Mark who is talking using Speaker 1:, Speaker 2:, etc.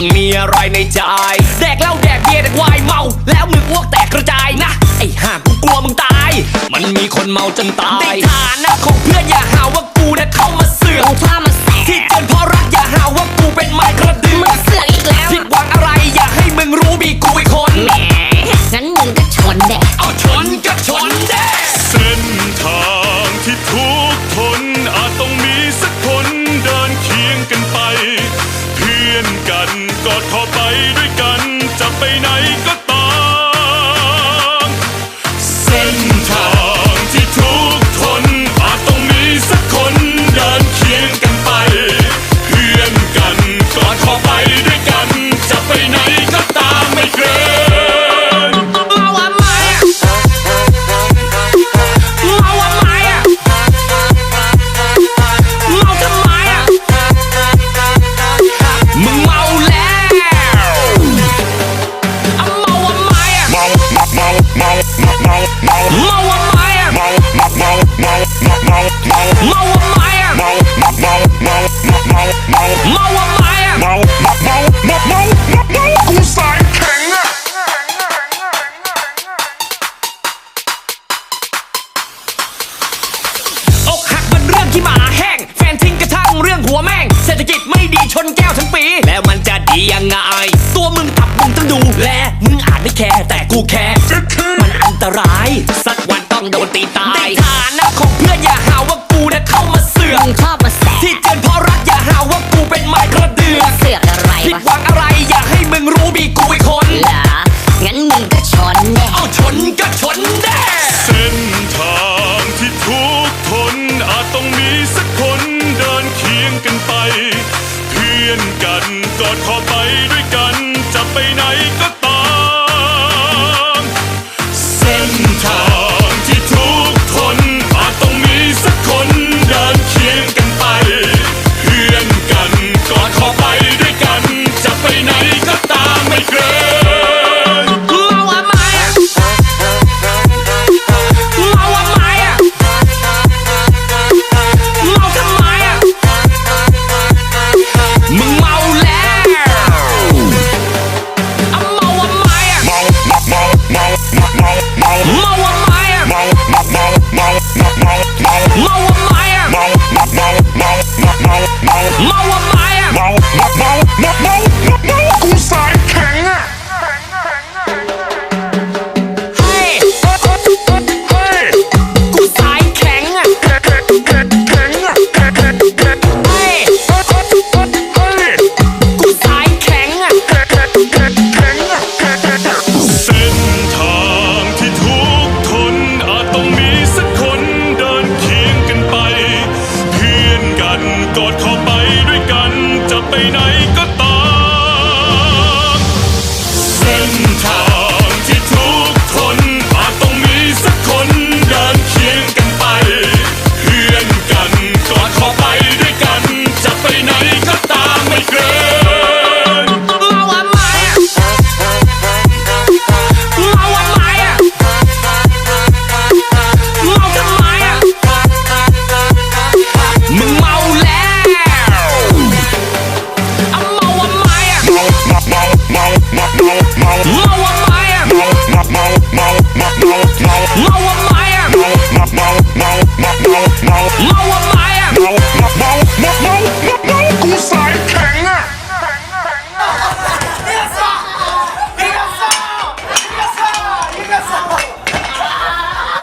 Speaker 1: มึงมีอะไรในใจ แดกเหล้าแดกเบียร์แดกวายเมา แล้วมึงอ้วกแตกกระจายนะ ไอ้ห่ากูกลัวมึงตาย มันมีคนเมาจนตายในฐานะของเพื่อนอย่าหาว่ากูนะเข้ามาเสือก
Speaker 2: ถ้ามั
Speaker 1: น
Speaker 2: แส
Speaker 3: กที่จนพอรัะ ไปด้วยกัน จะไปไหนก็ตาม
Speaker 1: ที่มา ดีชนแก้วทั้งปี แล้วมันจะดียังไง ตัวมึงตับมึงต้องดูแล มึงอาจไม่แคร์แต่กูแคร์มันอันตราย สักวันต้องโดนตีตายในฐานะของเพื่อนอย่าหาว่ากูนะเข้ามาเสือก
Speaker 2: ชอบมาแส
Speaker 1: ที่เจนเพราะรักอย่าหาว่ากูเป็นไม้กระเดือก
Speaker 2: เสือกอะไร
Speaker 1: ผิดหวังอะไร อยากให้มึงรู้มีกูอีกคน
Speaker 2: อนกัน ก
Speaker 1: อ
Speaker 3: ดขอไปด้วยกัน กอดคอไปด้วยกันจะไปไหน Now I'm